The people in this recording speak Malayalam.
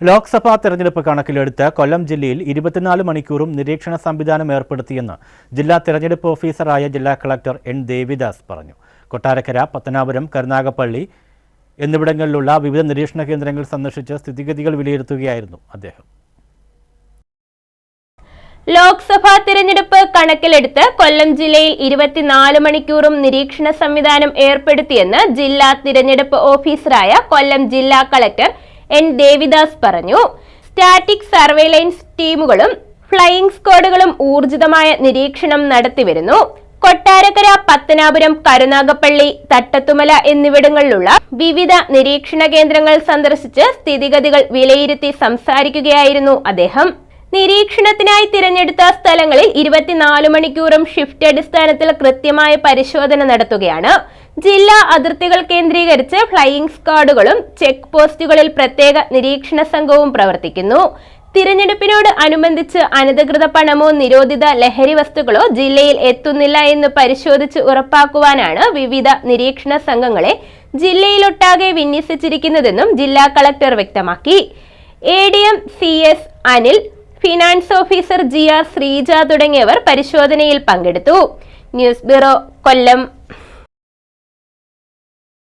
ലോക്സഭാ തെരഞ്ഞെടുപ്പ് കണക്കിലെടുത്ത് കൊല്ലം ജില്ലയിൽ ഇരുപത്തിനാല് മണിക്കൂറും നിരീക്ഷണ സംവിധാനം ഏർപ്പെടുത്തിയെന്ന് ജില്ലാ തെരഞ്ഞെടുപ്പ് ഓഫീസറായ ജില്ലാ കളക്ടർ എൻ ദേവിദാസ് പറഞ്ഞു. കൊട്ടാരക്കര പത്തനാപുരം കരുനാഗപ്പള്ളി എന്നിവിടങ്ങളിലുള്ള വിവിധ നിരീക്ഷണ കേന്ദ്രങ്ങൾ സന്ദർശിച്ച് സ്ഥിതിഗതികൾ വിലയിരുത്തുകയായിരുന്നു അദ്ദേഹം. ലോക്സഭാ തിരഞ്ഞെടുപ്പ് കണക്കിലെടുത്ത് കൊല്ലം ജില്ലയിൽ ഇരുപത്തിനാല് മണിക്കൂറും നിരീക്ഷണ സംവിധാനം ഏർപ്പെടുത്തിയെന്ന് ജില്ലാ തിരഞ്ഞെടുപ്പ് ഓഫീസറായ കൊല്ലം ജില്ലാ കളക്ടർ എൻ ദേവിദാസ് പറഞ്ഞു. സ്റ്റാറ്റിക് സർവേലൻസ് ടീമുകളും ഫ്ലൈയിംഗ് സ്ക്വാഡുകളും ഊർജിതമായ നിരീക്ഷണം നടത്തിവരുന്നു. കൊട്ടാരക്കര പത്തനാപുരം കരുനാഗപ്പള്ളി തട്ടത്തുമല എന്നിവിടങ്ങളിലുള്ള വിവിധ നിരീക്ഷണ കേന്ദ്രങ്ങൾ സന്ദർശിച്ച് സ്ഥിതിഗതികൾ വിലയിരുത്തി സംസാരിക്കുകയായിരുന്നു അദ്ദേഹം. നിരീക്ഷണത്തിനായി തിരഞ്ഞെടുത്ത സ്ഥലങ്ങളിൽ ഇരുപത്തിനാല് മണിക്കൂറും ഷിഫ്റ്റ് അടിസ്ഥാനത്തിൽ കൃത്യമായ പരിശോധന നടത്തുകയാണ്. ജില്ലാ അതിർത്തികൾ കേന്ദ്രീകരിച്ച് ഫ്ലൈയിംഗ് സ്ക്വാഡുകളും ചെക്ക് പോസ്റ്റുകളിൽ പ്രത്യേക നിരീക്ഷണ സംഘവും പ്രവർത്തിക്കുന്നു. തിരഞ്ഞെടുപ്പിനോട് അനുബന്ധിച്ച് അനധികൃത പണമോ നിരോധിത ലഹരി വസ്തുക്കളോ ജില്ലയിൽ എത്തുന്നില്ല എന്ന് പരിശോധിച്ച് ഉറപ്പാക്കുവാനാണ് വിവിധ നിരീക്ഷണ സംഘങ്ങളെ ജില്ലയിലൊട്ടാകെ വിന്യസിച്ചിരിക്കുന്നതെന്നും ജില്ലാ കളക്ടർ വ്യക്തമാക്കി. A D M C S Anil finance officer G R Sreeja തുടങ്ങിയവർ പരിശോധനയിൽ പങ്കെടുത്തു. News bureau Kollam.